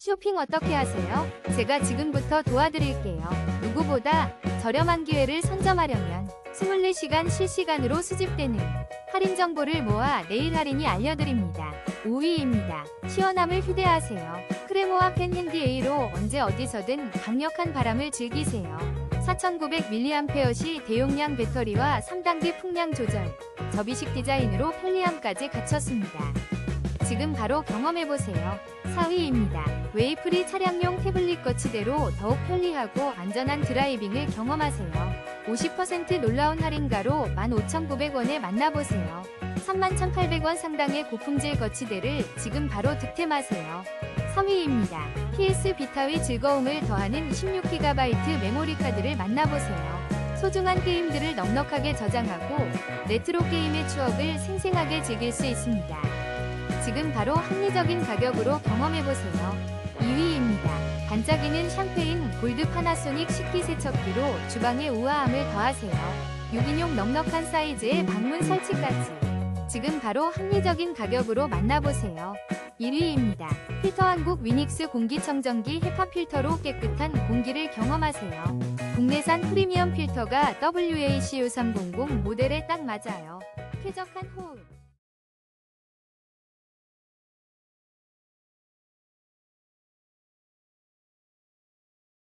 쇼핑 어떻게 하세요? 제가 지금부터 도와드릴게요. 누구보다 저렴한 기회를 선점하려면 24시간 실시간으로 수집되는 할인 정보를 모아 내일 할인이 알려드립니다. 5위입니다. 시원함을 휴대하세요. 크레모아 펜 핸디 A로 언제 어디서든 강력한 바람을 즐기세요. 4900mAh 대용량 배터리와 3단계 풍량 조절, 접이식 디자인으로 편리함까지 갖췄습니다. 지금 바로 경험해보세요. 4위입니다. 웨이프리 차량용 태블릿 거치대로 더욱 편리하고 안전한 드라이빙을 경험하세요. 50% 놀라운 할인가로 15,900원에 만나보세요. 31,800원 상당의 고품질 거치대를 지금 바로 득템하세요. 3위입니다. PS 비타의 즐거움을 더하는 16GB 메모리 카드를 만나보세요. 소중한 게임들을 넉넉하게 저장하고 레트로 게임의 추억을 생생하게 즐길 수 있습니다. 지금 바로 합리적인 가격으로 경험해보세요. 2위입니다. 반짝이는 샴페인 골드 파나소닉 식기세척기로 주방의 우아함을 더하세요. 6인용 넉넉한 사이즈의 방문 설치까지. 지금 바로 합리적인 가격으로 만나보세요. 1위입니다. 필터 한국 위닉스 공기청정기 헤파 필터로 깨끗한 공기를 경험하세요. 국내산 프리미엄 필터가 WACU300 모델에 딱 맞아요. 쾌적한 호흡.